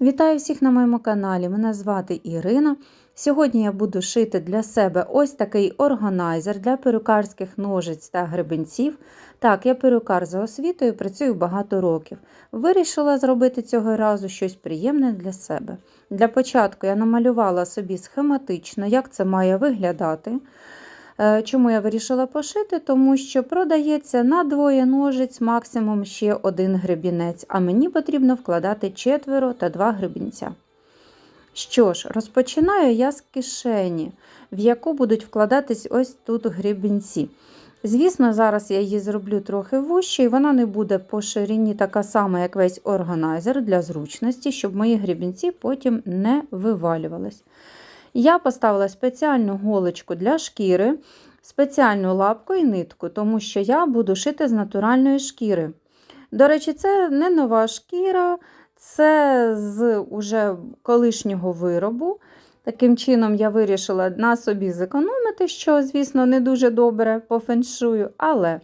Вітаю всіх на моєму каналі. Мене звати Ірина. Сьогодні я буду шити для себе ось такий органайзер для перукарських ножиць та гребенців. Так, я перукар за освітою, працюю багато років. Вирішила зробити цього разу щось приємне для себе. Для початку я намалювала собі схематично, як це має виглядати. Е, Чому я вирішила пошити? Тому що продається на двоє ножиць, максимум ще один гребінець, а мені потрібно вкладати четверо та два гребінця. Що ж, розпочинаю я з кишені, в яку будуть вкладатись ось тут гребінці. Звісно, зараз я її зроблю трохи вужче, і вона не буде по ширині така сама, як весь органайзер для зручності, щоб мої гребінці потім не вивалювались. Я поставила спеціальну голочку для шкіри, спеціальну лапку і нитку, тому що я буду шити з натуральної шкіри. До речі, це не нова шкіра, це з уже колишнього виробу. Таким чином, я вирішила на собі зекономити, що, звісно, не дуже добре по феншую, але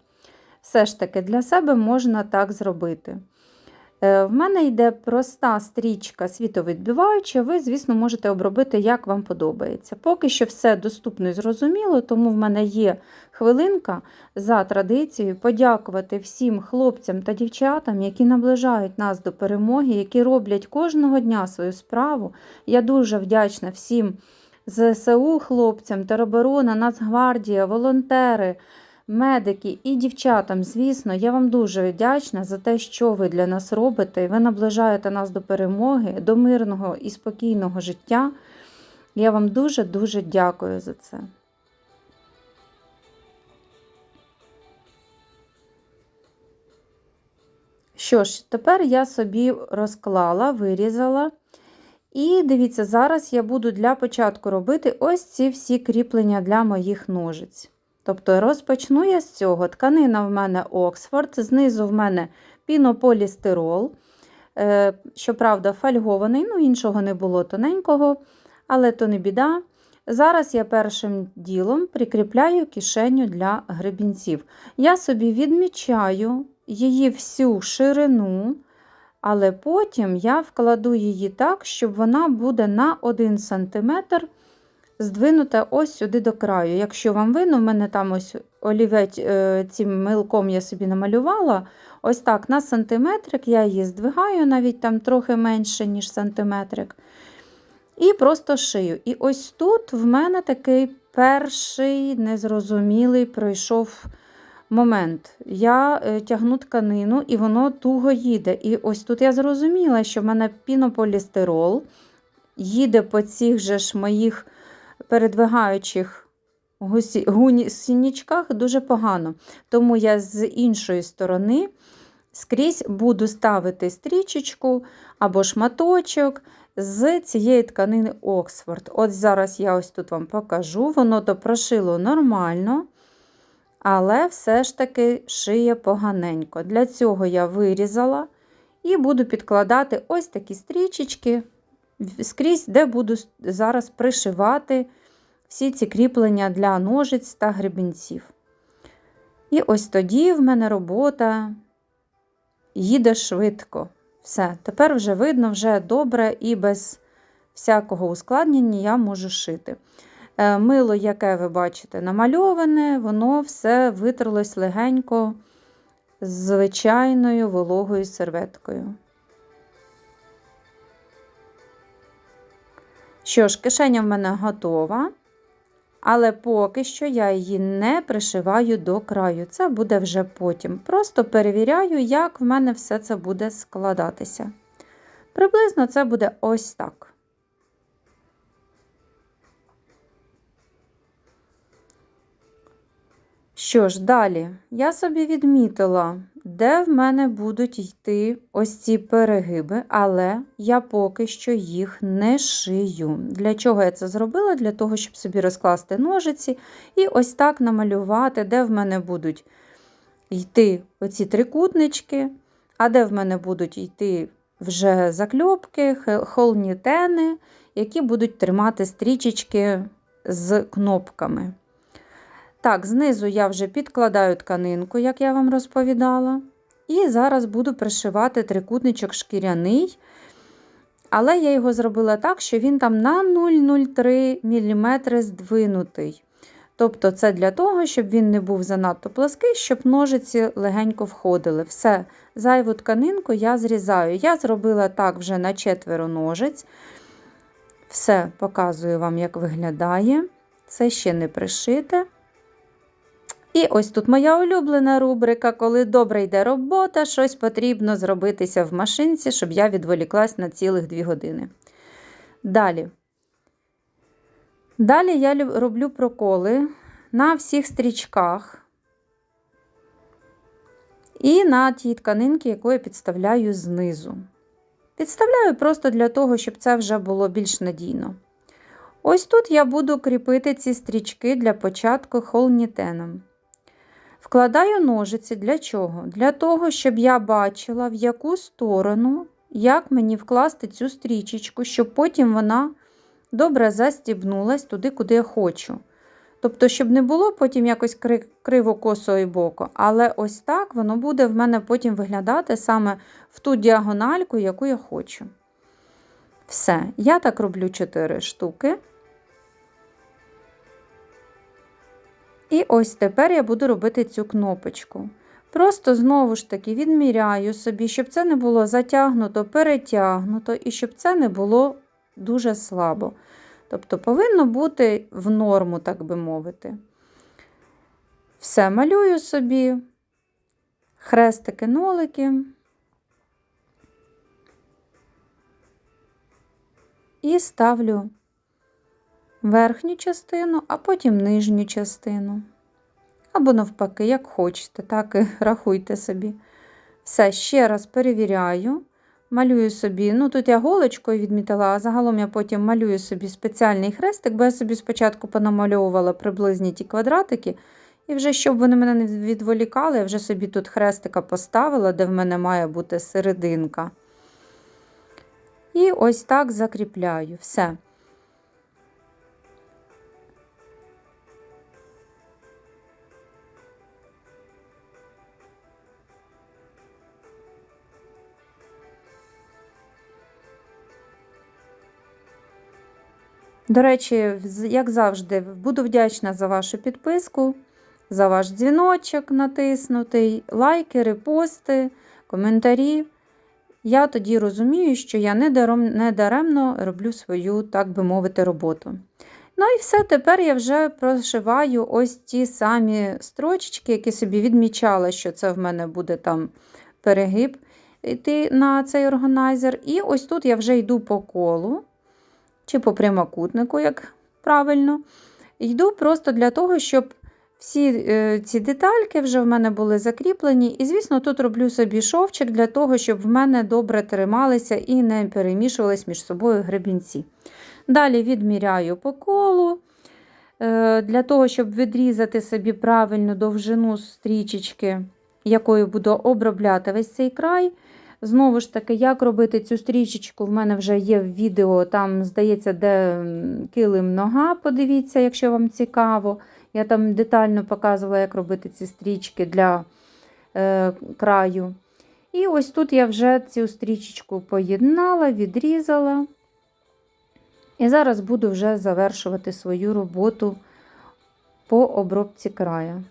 все ж таки для себе можна так зробити. Е, в мене йде проста стрічка світовідбиваюча, ви, звісно, можете обробити, як вам подобається. Поки що все доступно і зрозуміло, тому в мене є хвилинка за традицією подякувати всім хлопцям та дівчатам, які наближають нас до перемоги, які роблять кожного дня свою справу. Я дуже вдячна всім ЗСУ хлопцям, тероборона, Нацгвардія, волонтери медики і дівчатам, звісно, я вам дуже вдячна за те, що ви для нас робите. Ви наближаєте нас до перемоги, до мирного і спокійного життя. Я вам дуже-дуже дякую за це. Що ж, тепер я собі розклала, вирізала. І дивіться, зараз я буду для початку робити ось ці всі кріплення для моїх ножиць. Тобто розпочну я з цього. Тканина в мене Оксфорд, знизу в мене пінополістирол. Е, щоправда, фольгований, ну іншого не було тоненького, але то не біда. Зараз я першим ділом прикріпляю кишеню для гребінців. Я собі відмічаю її всю ширину, але потім я вкладу її так, щоб вона буде на 1 см здвинута ось сюди до краю. Якщо вам видно, в мене там ось олівець е, цим милком я собі намалювала. Ось так на сантиметрик я її здвигаю, навіть там трохи менше, ніж сантиметрик. І просто шию. І ось тут в мене такий перший незрозумілий пройшов момент. Я е, тягну тканину, і воно туго їде. І ось тут я зрозуміла, що в мене пінополістирол їде по цих же ж моїх передвигаючих гусінічках дуже погано. Тому я з іншої сторони скрізь буду ставити стрічечку або шматочок з цієї тканини Оксфорд. От зараз я ось тут вам покажу, воно то прошило нормально. Але все ж таки шиє поганенько. Для цього я вирізала і буду підкладати ось такі стрічечки скрізь, де буду зараз пришивати всі ці кріплення для ножиць та гребінців. І ось тоді в мене робота їде швидко. Все, тепер вже видно, вже добре і без всякого ускладнення я можу шити. Е, мило, яке ви бачите, намальоване, воно все витерлось легенько з звичайною вологою серветкою. Що ж, кишеня в мене готова, але поки що я її не пришиваю до краю. Це буде вже потім. Просто перевіряю, як в мене все це буде складатися. Приблизно це буде ось так. Що ж, далі я собі відмітила, де в мене будуть йти ось ці перегиби, але я поки що їх не шию. Для чого я це зробила? Для того, щоб собі розкласти ножиці і ось так намалювати, де в мене будуть йти оці трикутнички, а де в мене будуть йти вже закльопки, холні тени, які будуть тримати стрічечки з кнопками. Так, знизу я вже підкладаю тканинку, як я вам розповідала. І зараз буду пришивати трикутничок шкіряний. але я його зробила так, що він там на 0,03 мм здвинутий. Тобто це для того, щоб він не був занадто плоский, щоб ножиці легенько входили. Все, зайву тканинку я зрізаю. Я зробила так вже на четверо ножиць. Все, показую вам, як виглядає. Це ще не пришите. І ось тут моя улюблена рубрика, коли добре йде робота, щось потрібно зробитися в машинці, щоб я відволіклась на цілих 2 години. Далі. Далі я роблю проколи на всіх стрічках і на тій тканинці, яку я підставляю знизу. Підставляю просто для того, щоб це вже було більш надійно. Ось тут я буду кріпити ці стрічки для початку холнітеном. Вкладаю ножиці для чого? Для того, щоб я бачила, в яку сторону, як мені вкласти цю стрічечку, щоб потім вона добре застібнулась туди, куди я хочу. Тобто, щоб не було потім якось кри- криво косо і боко. Але ось так воно буде в мене потім виглядати саме в ту діагональку, яку я хочу. Все, я так роблю 4 штуки. І ось тепер я буду робити цю кнопочку. Просто знову ж таки відміряю собі, щоб це не було затягнуто, перетягнуто, і щоб це не було дуже слабо. Тобто повинно бути в норму, так би мовити. Все малюю собі, хрестики, нолики. І ставлю верхню частину, а потім нижню частину. Або навпаки, як хочете, так і рахуйте собі. Все, ще раз перевіряю. Малюю собі, ну тут я голочкою відмітила, а загалом я потім малюю собі спеціальний хрестик, бо я собі спочатку понамальовувала приблизні ті квадратики. І вже, щоб вони мене не відволікали, я вже собі тут хрестика поставила, де в мене має бути серединка. І ось так закріпляю. Все. До речі, як завжди, буду вдячна за вашу підписку, за ваш дзвіночок натиснутий, лайки, репости, коментарі. Я тоді розумію, що я не даремно роблю свою, так би мовити, роботу. Ну і все, тепер я вже прошиваю ось ті самі строчечки, які собі відмічала, що це в мене буде там перегиб йти на цей органайзер. І ось тут я вже йду по колу чи по прямокутнику, як правильно. Йду просто для того, щоб всі е, ці детальки вже в мене були закріплені. І, звісно, тут роблю собі шовчик для того, щоб в мене добре трималися і не перемішувались між собою гребінці. Далі відміряю по колу. е, Для того, щоб відрізати собі правильну довжину стрічечки, якою буду обробляти весь цей край. Знову ж таки, як робити цю стрічечку, в мене вже є відео, там, здається, де килим нога, подивіться, якщо вам цікаво. Я там детально показувала, як робити ці стрічки для е, краю. І ось тут я вже цю стрічечку поєднала, відрізала. І зараз буду вже завершувати свою роботу по обробці краю.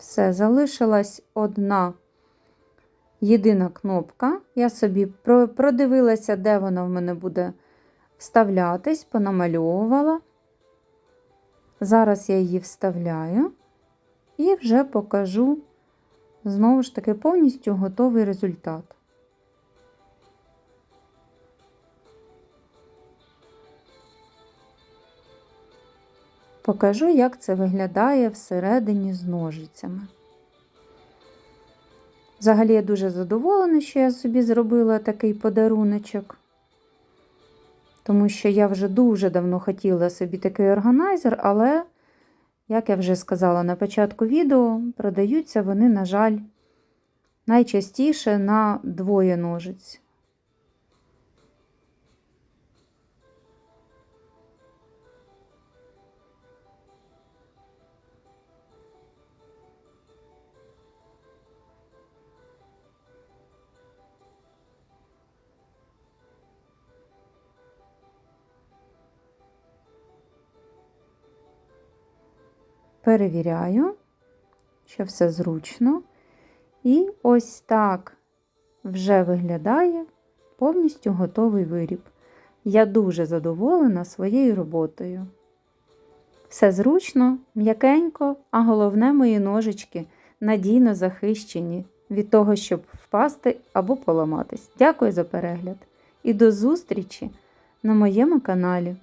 Все, залишилась одна єдина кнопка. Я собі продивилася, де вона в мене буде вставлятись, понамальовувала. Зараз я її вставляю і вже покажу знову ж таки повністю готовий результат. Покажу, як це виглядає всередині з ножицями. Взагалі я дуже задоволена, що я собі зробила такий подаруночок. Тому що я вже дуже давно хотіла собі такий органайзер, але, як я вже сказала на початку відео, продаються вони, на жаль, найчастіше на двоє ножиць. Перевіряю, що все зручно. І ось так вже виглядає повністю готовий виріб. Я дуже задоволена своєю роботою. Все зручно, м'якенько, а головне, мої ножички надійно захищені від того, щоб впасти або поламатись. Дякую за перегляд і до зустрічі на моєму каналі.